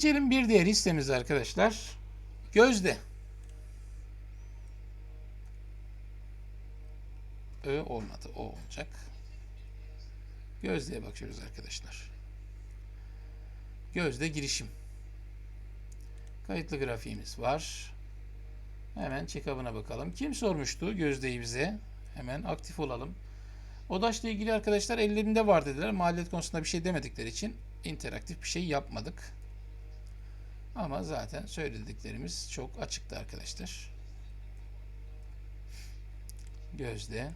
Geçelim bir diğer hissemiz arkadaşlar. Gözde. Ö olmadı. O olacak. Gözde'ye bakıyoruz arkadaşlar. Gözde girişim. Kayıtlı grafiğimiz var. Hemen check-up'ına bakalım. Kim sormuştu Gözde'yi bize? Hemen aktif olalım. Odaş'la ilgili arkadaşlar ellerinde var dediler. Maliyet konusunda bir şey demedikleri için interaktif bir şey yapmadık. Ama zaten söylediklerimiz çok açıktı arkadaşlar. Gözde.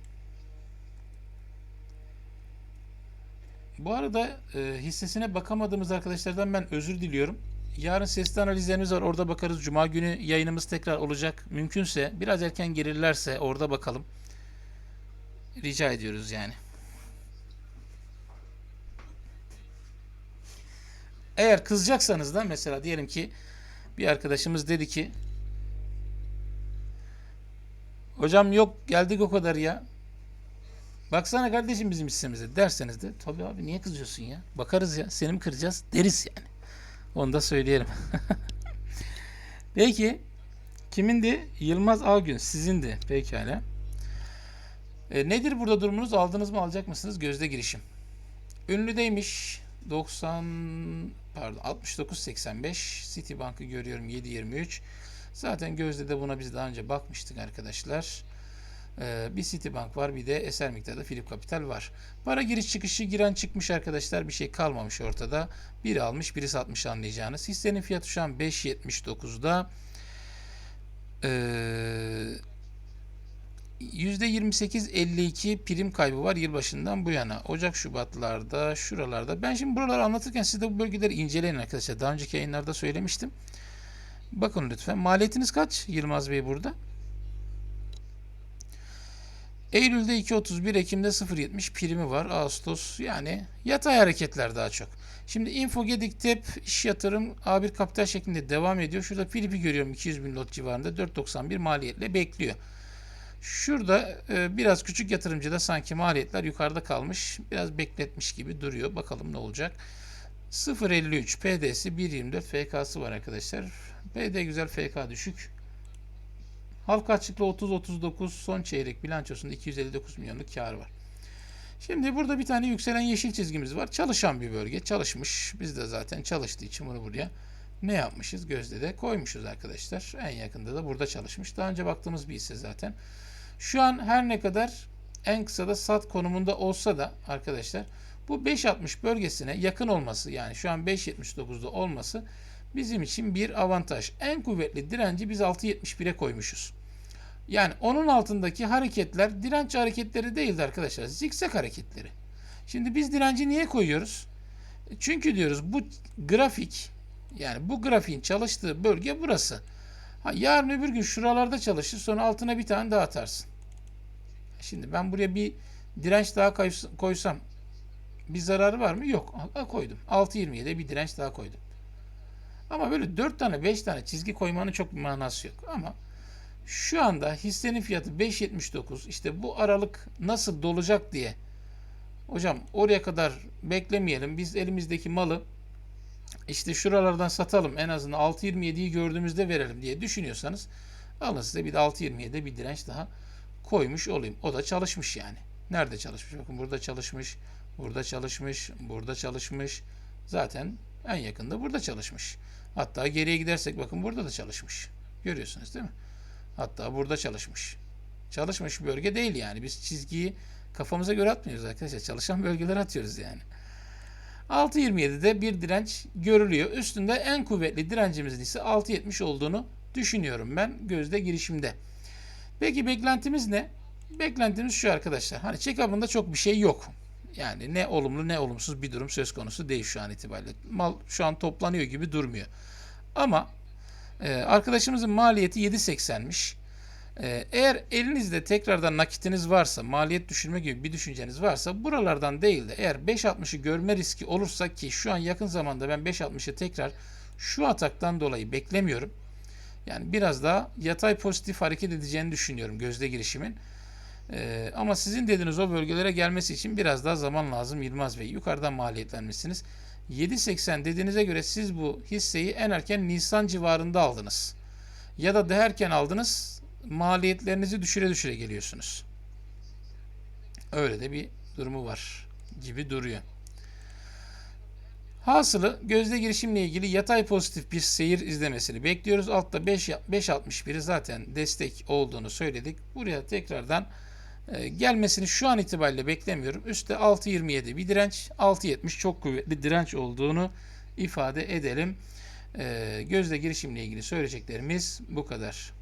Bu arada e, hissesine bakamadığımız arkadaşlardan ben özür diliyorum. Yarın sesli analizlerimiz var. Orada bakarız. Cuma günü yayınımız tekrar olacak. Mümkünse biraz erken gelirlerse orada bakalım. Rica ediyoruz yani. Eğer kızacaksanız da mesela diyelim ki bir arkadaşımız dedi ki Hocam yok geldik o kadar ya. Baksana kardeşim bizim hissemize derseniz de tabii abi niye kızıyorsun ya? Bakarız ya seni mi kıracağız deriz yani. Onu da söyleyelim. Peki kimindi? Yılmaz Algün sizindi pekala. E, nedir burada durumunuz? Aldınız mı alacak mısınız? Gözde girişim. Ünlüdeymiş. 90 pardon 69.85 Citibank'ı görüyorum 7.23 zaten Gözde de buna biz daha önce bakmıştık arkadaşlar. Ee, bir Citibank var bir de eser miktarda Philip Capital var. Para giriş çıkışı giren çıkmış arkadaşlar bir şey kalmamış ortada. Biri almış biri satmış anlayacağınız. Hissenin fiyatı şu an 5.79'da ee, %28-52 prim kaybı var yılbaşından bu yana. Ocak, Şubatlarda, şuralarda. Ben şimdi buraları anlatırken siz de bu bölgeleri inceleyin arkadaşlar. Daha önceki yayınlarda söylemiştim. Bakın lütfen. Maliyetiniz kaç Yılmaz Bey burada? Eylül'de 2.31, Ekim'de 0.70 primi var. Ağustos yani yatay hareketler daha çok. Şimdi Info Gediktep iş yatırım A1 kapital şeklinde devam ediyor. Şurada Filip'i görüyorum 200 bin lot civarında 4.91 maliyetle bekliyor. Şurada e, biraz küçük yatırımcıda sanki maliyetler yukarıda kalmış. Biraz bekletmiş gibi duruyor. Bakalım ne olacak. 0.53 PD'si 1.24 FK'sı var arkadaşlar. PD güzel FK düşük. Halka açıklı 30-39 son çeyrek bilançosunda 259 milyonluk kar var. Şimdi burada bir tane yükselen yeşil çizgimiz var. Çalışan bir bölge. Çalışmış. Biz de zaten çalıştığı için bunu buraya ne yapmışız? Gözde de koymuşuz arkadaşlar. En yakında da burada çalışmış. Daha önce baktığımız bir hisse zaten. Şu an her ne kadar en kısada sat konumunda olsa da arkadaşlar bu 5.60 bölgesine yakın olması yani şu an 5.79'da olması bizim için bir avantaj. En kuvvetli direnci biz 6.71'e koymuşuz. Yani onun altındaki hareketler direnç hareketleri değildi arkadaşlar. Zikzak hareketleri. Şimdi biz direnci niye koyuyoruz? Çünkü diyoruz bu grafik yani bu grafiğin çalıştığı bölge burası. Ha, yarın öbür gün şuralarda çalışır sonra altına bir tane daha atarsın. Şimdi ben buraya bir direnç daha koysam bir zararı var mı? Yok. Ha, koydum. 6.20'ye de bir direnç daha koydum. Ama böyle 4 tane 5 tane çizgi koymanın çok bir manası yok. Ama şu anda hissenin fiyatı 5.79 işte bu aralık nasıl dolacak diye hocam oraya kadar beklemeyelim. Biz elimizdeki malı işte şuralardan satalım en azından 6.27'yi gördüğümüzde verelim diye düşünüyorsanız alın size bir de 6.27'de bir direnç daha koymuş olayım. O da çalışmış yani. Nerede çalışmış? Bakın burada çalışmış, burada çalışmış, burada çalışmış. Zaten en yakında burada çalışmış. Hatta geriye gidersek bakın burada da çalışmış. Görüyorsunuz değil mi? Hatta burada çalışmış. Çalışmış bölge değil yani. Biz çizgiyi kafamıza göre atmıyoruz arkadaşlar. Çalışan bölgeler atıyoruz yani. 6.27'de bir direnç görülüyor. Üstünde en kuvvetli direncimizin ise 6.70 olduğunu düşünüyorum ben gözde girişimde. Peki beklentimiz ne? Beklentimiz şu arkadaşlar. Hani check-up'ında çok bir şey yok. Yani ne olumlu ne olumsuz bir durum söz konusu değil şu an itibariyle. Mal şu an toplanıyor gibi durmuyor. Ama e, arkadaşımızın maliyeti 7.80'miş. E, eğer elinizde tekrardan nakitiniz varsa, maliyet düşürme gibi bir düşünceniz varsa buralardan değil de eğer 5.60'ı görme riski olursa ki şu an yakın zamanda ben 5.60'ı tekrar şu ataktan dolayı beklemiyorum. Yani biraz daha yatay pozitif hareket edeceğini düşünüyorum gözde girişimin. Ee, ama sizin dediğiniz o bölgelere gelmesi için biraz daha zaman lazım Yılmaz Bey. Yukarıdan maliyetlenmişsiniz. 7.80 dediğinize göre siz bu hisseyi en erken Nisan civarında aldınız. Ya da daha erken aldınız maliyetlerinizi düşüre düşüre geliyorsunuz. Öyle de bir durumu var gibi duruyor. Hasılı gözde girişimle ilgili yatay pozitif bir seyir izlemesini bekliyoruz. Altta 5 5.61'i zaten destek olduğunu söyledik. Buraya tekrardan e, gelmesini şu an itibariyle beklemiyorum. Üstte 6.27 bir direnç, 6.70 çok kuvvetli direnç olduğunu ifade edelim. E, gözde girişimle ilgili söyleyeceklerimiz bu kadar.